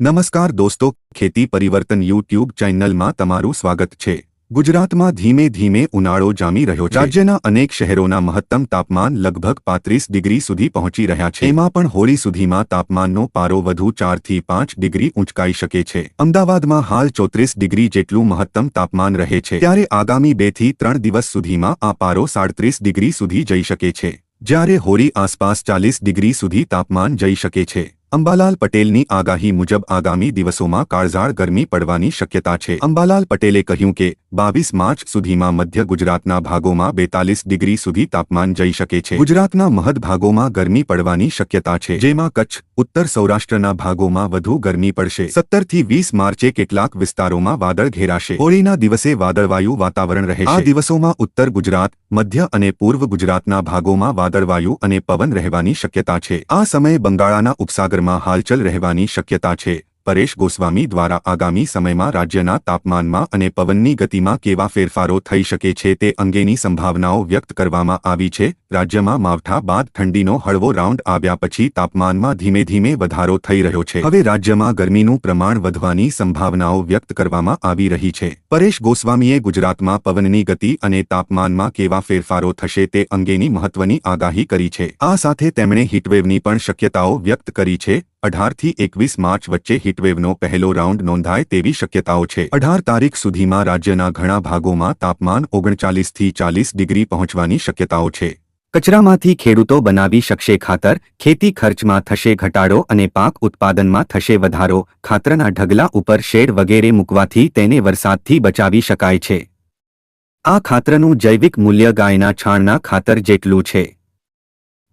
નમસ્કાર દોસ્તો, ખેતી પરિવર્તન યુટ્યુબ ચેનલમાં તમારું સ્વાગત છે. ગુજરાતમાં ધીમે ધીમે ઉનાળો જામી રહ્યો છે. રાજ્યના અનેક શહેરોના મહત્તમ તાપમાન લગભગ પાંત્રીસ ડિગ્રી સુધી પહોંચી રહ્યા છે. એમાં પણ હોળી સુધીમાં તાપમાનનો પારો વધુ ચારથી પાંચ ડિગ્રી ઊંચકાઈ શકે છે. અમદાવાદમાં હાલ ચોત્રીસ ડિગ્રી જેટલું મહત્તમ તાપમાન રહે છે. ત્યારે આગામી બેથી ત્રણ દિવસ સુધીમાં આ પારો સાડત્રીસ ડિગ્રી સુધી જઈ શકે છે. જ્યારે હોળી આસપાસ ચાલીસ ડિગ્રી સુધી તાપમાન જઈ શકે છે. અંબાલાલ પટેલની આગાહી મુજબ આગામી દિવસોમાં કાળઝાળ ગરમી પડવાની શક્યતા છે. અંબાલાલ પટેલે કહ્યું કે, બાવીસ માર્ચ સુધીમાં મધ્ય ગુજરાતના ભાગોમાં બેતાલીસ ડિગ્રી સુધી તાપમાન જઈ શકે છે. ગુજરાતના મહદ ભાગોમાં ગરમી પડવાની શક્યતા છે. જેમાં કચ્છ, ઉત્તર સૌરાષ્ટ્રના ભાગોમાં વધુ ગરમી પડશે. સત્તરથી વીસ માર્ચે કેટલાક વિસ્તારોમાં વાદળ ઘેરાશે. હોળીના દિવસે વાદળવાયુ વાતાવરણ રહેશે. આ દિવસોમાં ઉત્તર ગુજરાત, મધ્ય અને પૂર્વ ગુજરાતના ભાગોમાં વાદળવાયુ અને પવન રહેવાની શક્યતા છે. આ સમયે બંગાળાના ઉપસાગરમાં હાલચલ રહેવાની શક્યતા છે. પરેશ ગોસ્વામી દ્વારા આગામી સમયમાં રાજ્યના તાપમાનમાં અને પવનની ગતિમાં કેવા ફેરફારો થઈ શકે છે તે અંગેની સંભાવનાઓ વ્યક્ત કરવામાં આવી છે. રાજ્યમાં માવઠા બાદ ઠંડીનો હળવો રાઉન્ડ આવ્યા પછી તાપમાનમાં ધીમે ધીમે વધારો થઈ રહ્યો છે. હવે રાજ્યમાં ગરમીનું પ્રમાણ વધવાની સંભાવનાઓ વ્યક્ત કરવામાં આવી રહી છે. પરેશ ગોસ્વામીએ ગુજરાતમાં પવનની ગતિ અને તાપમાનમાં કેવા ફેરફારો થશે તે અંગેની મહત્વની આગાહી કરી છે. આ સાથે તેમણે હીટવેવની પણ શક્યતાઓ વ્યક્ત કરી છે. અઢારથી એકવીસ માર્ચ વચ્ચે હીટવેવનો પહેલો રાઉન્ડ નોંધાય તેવી શક્યતાઓ છે. અઢાર તારીખ સુધીમાં રાજ્યના ઘણા ભાગોમાં તાપમાન ઓગણચાલીસથી ચાલીસ ડિગ્રી પહોંચવાની શક્યતાઓ છે. કચરામાંથી ખેડૂતો બનાવી શકશે ખાતર, ખેતી ખર્ચમાં થશે ઘટાડો અને પાક ઉત્પાદનમાં થશે વધારો, ખાતરના ઢગલા ઉપર શેડ વગેરે મૂકવાથી તેને વરસાદથી બચાવી શકાય છે. આ ખાતરનું જૈવિક મૂલ્ય ગાયના છાણના ખાતર જેટલું છે.